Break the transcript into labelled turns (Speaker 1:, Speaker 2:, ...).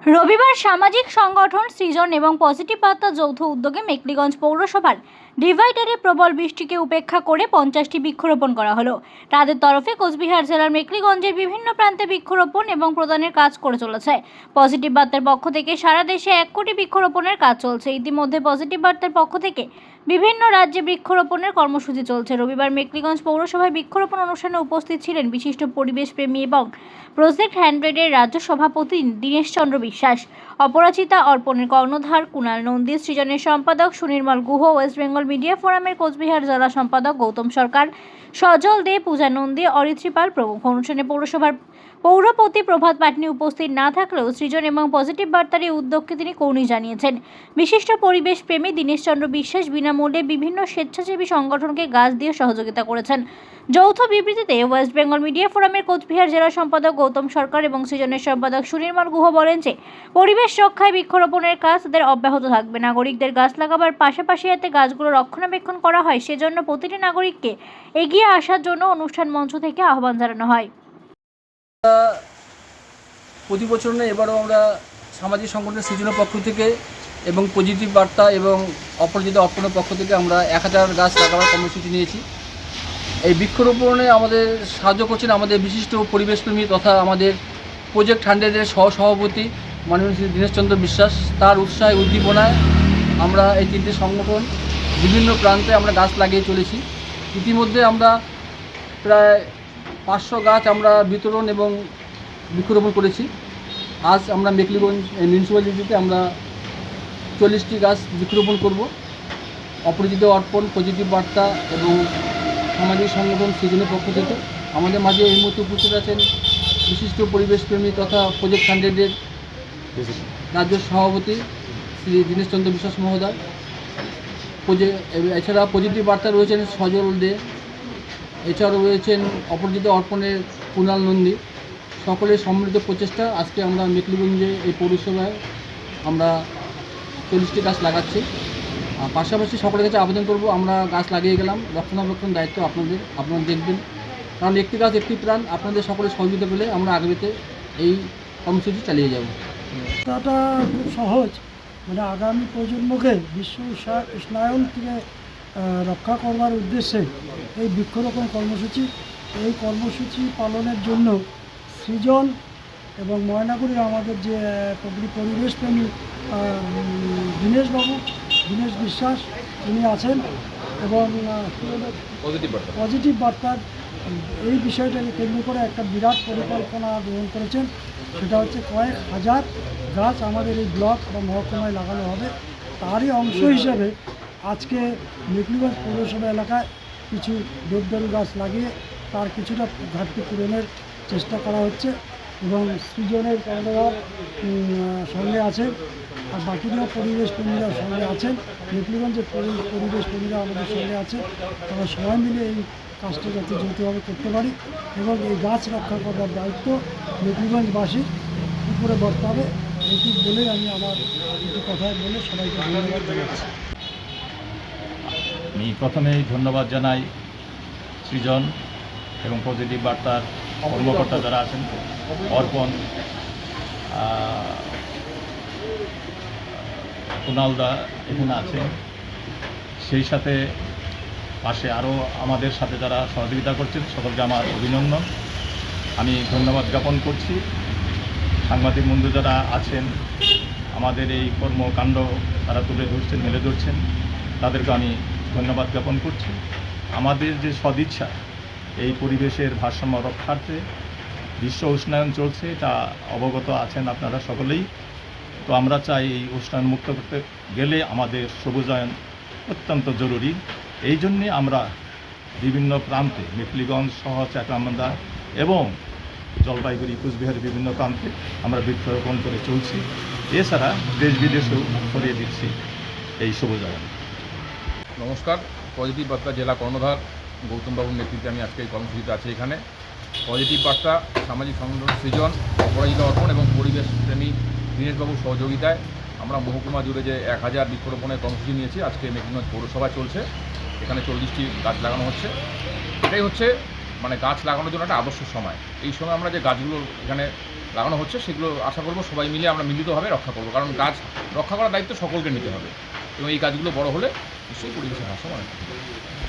Speaker 1: রবিবার সামাজিক সংগঠন সৃজন এবং পজিটিভ বার্তা যৌথ উদ্যোগে মেকলিগঞ্জ পৌরসভার ডিভাইডারে প্রবল বৃষ্টিকে উপেক্ষা করে পঞ্চাশটি বৃক্ষরোপণ করা হলো। তাদের তরফে কোচবিহার জেলার মেকলিগঞ্জের বিভিন্ন প্রান্তে বৃক্ষরোপণ এবং প্রদানের কাজ করে চলেছে। পজিটিভ বার্তার পক্ষ থেকে সারা দেশে এক কোটি বৃক্ষরোপণের কাজ চলছে। ইতিমধ্যে পজিটিভ বার্তার পক্ষ থেকে বিভিন্ন রাজ্যে বৃক্ষরোপণের কর্মসূচি চলছে। রবিবার মেকলিগঞ্জ পৌরসভায় বৃক্ষরোপণ অনুষ্ঠানে উপস্থিত ছিলেন বিশিষ্ট পরিবেশপ্রেমী এবং প্রজেক্ট হ্যান্ড্রেডের রাজ্য সভাপতি দীনেশ চন্দ্র বিশ্বাস। অপরাজিতা অর্পণের কর্ণধার কুণাল নন্দী, সৃজনের সম্পাদক সুনির্মল গুহ, ওয়েস্ট বেঙ্গল মিডিয়া ফোরামের কোচবিহার জেলা সম্পাদক গৌতম সরকার, সজল দে, পূজা নন্দী অরিত্রী পাল প্রমুখ। অনুষ্ঠানে পৌরসভার পৌরপতি প্রভাত পাটনি উপস্থিত না থাকলেও সৃজন এবং পজিটিভ বার্তার এই উদ্যোগকে তিনি কৌনি জানিয়েছেন। বিশিষ্ট পরিবেশ প্রেমী দীনেশ চন্দ্র বিশ্বাস বিনামূল্যে বিভিন্ন স্বেচ্ছাসেবী সংগঠনকে গাছ দিয়ে সহযোগিতা করেছেন। যৌথ বিবৃতিতে ওয়েস্ট বেঙ্গল মিডিয়া ফোরামের কোচবিহার জেলা সম্পাদক গৌতম সরকার এবং সৃজনের সম্পাদক সুনির্মল গুহ বলেন যে, পরিবেশ রক্ষায় বৃক্ষরোপণের কাজ তাদের অব্যাহত থাকবে। নাগরিকদের গাছ লাগাবার পাশাপাশি যাতে গাছগুলো রক্ষণাবেক্ষণ করা হয়। সেজন্য প্রতিটি নাগরিককে এগিয়ে আসার জন্য অনুষ্ঠান মঞ্চ থেকে আহ্বান জানানো হয়।
Speaker 2: প্রতি বছর এবারও আমরা সামাজিক সংগঠনের সৃজনের পক্ষ থেকে এবং পজিটিভ বার্তা এবং অপরাজিত অর্পণের পক্ষ থেকে আমরা এক হাজার গাছ লাগাবার কর্মসূচি নিয়েছি। এই বৃক্ষরোপণে আমাদের সাহায্য করছেন আমাদের বিশিষ্ট পরিবেশপ্রেমী তথা আমাদের প্রজেক্ট হান্ড্রেডের সহসভাপতি মাননীয় শ্রী দীনেশচন্দ্র বিশ্বাস। তার উৎসাহে, উদ্দীপনায় আমরা এই তিনটে সংগঠন, বিভিন্ন প্রান্তে আমরা গাছ লাগিয়ে চলেছি। ইতিমধ্যে আমরা প্রায় পাঁচশো গাছ আমরা বিতরণ এবং বৃক্ষরোপণ করেছি। আজ আমরা মেকলিগঞ্জ মিউনিসিপ্যালিটিতে আমরা চল্লিশটি গাছ বৃক্ষরোপণ করব। অপরিচিত অর্পণ, পজিটিভ বার্তা এবং সামাজিক সংগঠন সৃজনের পক্ষ থেকে আমাদের মাঝে এই মুহূর্তে উপস্থিত আছেন বিশিষ্ট পরিবেশপ্রেমী তথা প্রজেক্ট হান্ড্রেডের রাজ্য সভাপতি শ্রী দীনেশচন্দ্র বিশ্বাস মহোদয়। এছাড়া পজিটিভ বার্তা রয়েছেন সজল দে। এছাড়াও রয়েছেন অপরাজিত অর্পণের কুণাল নন্দী। সকলের সম্মিলিত প্রচেষ্টা আজকে আমরা মেকলিগঞ্জে এই পৌরসভায় আমরা চল্লিশটি গাছ লাগাচ্ছি। পাশাপাশি সকলের কাছে আবেদন করব, আমরা গাছ লাগিয়ে গেলাম, রক্ষণাবেক্ষণ দায়িত্ব আপনাদের, আপনারা দেখবেন। কারণ একটি গাছ একটি প্রাণ, আপনাদের সকলের সহযোগিতা পেলে আমরা আগামীতে এই কর্মসূচি চালিয়ে যাব।
Speaker 3: বার্তাটা খুব সহজ মানে আগামী প্রজন্মকে বিশ্ব উষ্ণা- উষ্ণায়ন থেকে রক্ষা করবার উদ্দেশ্যে এই বৃক্ষরোপণ কর্মসূচি, এই কর্মসূচি পালনের জন্য সৃজন এবং ময়নাগুড়ির আমাদের যে পরিবেশপ্রেমী দীনেশবাবু দীনেশ বিশ্বাস উনি আছেন এবং পজিটিভ বার্তার এই বিষয়টাকে কেন্দ্র করে একটা বিরাট পরিকল্পনা গ্রহণ করেছেন। সেটা হচ্ছে কয়েক হাজার গাছ আমাদের এই ব্লক বা মহকুমায় লাগানো হবে। তারই অংশ হিসেবে আজকে মেকলিগঞ্জ পৌরসভা এলাকায় কিছু দেবদারু গাছ লাগিয়ে তার কিছুটা ঘাটতি পূরণের চেষ্টা করা হচ্ছে। এবং সৃজনের কর্মধার সঙ্গে আছেন আর বাকিরা পরিবেশ প্রেমীরা সঙ্গে আছেন। মেকলিগঞ্জের পরিবেশ প্রেমীরা আমাদের সঙ্গে আছে তারা সবাই মিলে এই কাজটা যাতে যৌথভাবে করতে পারি এবং এই গাছ রক্ষা করার দায়িত্ব মেকলিগঞ্জবাসীর উপরে বর্তে হবে এটি বলে আমি আমার একটু কথা বলে সবাইকে ধন্যবাদ জানাচ্ছি।
Speaker 4: আমি প্রথমেই ধন্যবাদ জানাই সৃজন এবং পজিটিভ বার্তার কর্মকর্তা যারা আছেন, অর্পণ কুণালদা এখানে আছেন। সেই সাথে পাশে আরও আমাদের সাথে যারা সহযোগিতা করছেন, সকলকে আমার অভিনন্দন। আমি ধন্যবাদ জ্ঞাপন করছি। সাংবাদিক বন্ধু যারা আছেন, আমাদের এই কর্মকাণ্ড তারা তুলে ধরছেন, মেলে ধরছেন, তাদেরকে আমি ধন্যবাদ জ্ঞাপন করছি। আমাদের যে সদিচ্ছা এই পরিবেশের ভারসাম্য রক্ষার্থে বিশ্ব উষ্ণায়ন চলছে, তা অবগত আছেন আপনারা সকলেই। তো আমরা চাই এই উষ্ণায়ন মুক্ত করতে গেলে আমাদের সবুজায়ন অত্যন্ত জরুরি। এই জন্যে আমরা বিভিন্ন প্রান্তে মেখলিগঞ্জ সহ চাকরামান্দা এবং জলপাইগুড়ি কুচবিহারের বিভিন্ন প্রান্তে আমরা বৃক্ষরোপণ করে চলছি। এছাড়া দেশ বিদেশেও ছড়িয়ে দিচ্ছি এই সবুজায়ন।
Speaker 5: নমস্কার পজিটিভ বার্তা জেলা কর্ণধার গৌতমবাবুর নেতৃত্বে আমি আজকে এই কর্মসূচিতে আছি এখানে। পজিটিভ বার্তা, সামাজিক সংগঠন, সৃজন, অপরাজিত অর্পণ এবং পরিবেশ প্রেমী দীনেশবাবুর সহযোগিতায় আমরা মহকুমা জুড়ে যে এক হাজার বৃক্ষরোপণের কর্মসূচি নিয়েছি, আজকে মেঘিনগঞ্জ পৌরসভা চলছে। এখানে চল্লিশটি গাছ লাগানো হচ্ছে। এটাই হচ্ছে মানে গাছ লাগানোর জন্য একটা আদর্শ সময়। এই সময় আমরা যে গাছগুলো এখানে লাগানো হচ্ছে, সেগুলো আশা করব সবাই মিলে আমরা মিলিতভাবে রক্ষা করব। কারণ গাছ রক্ষা করার দায়িত্ব সকলকে নিতে হবে। এবং এই গাছগুলো বড় হলে নিশ্চয়ই পরিবেশের ঠিক হবে।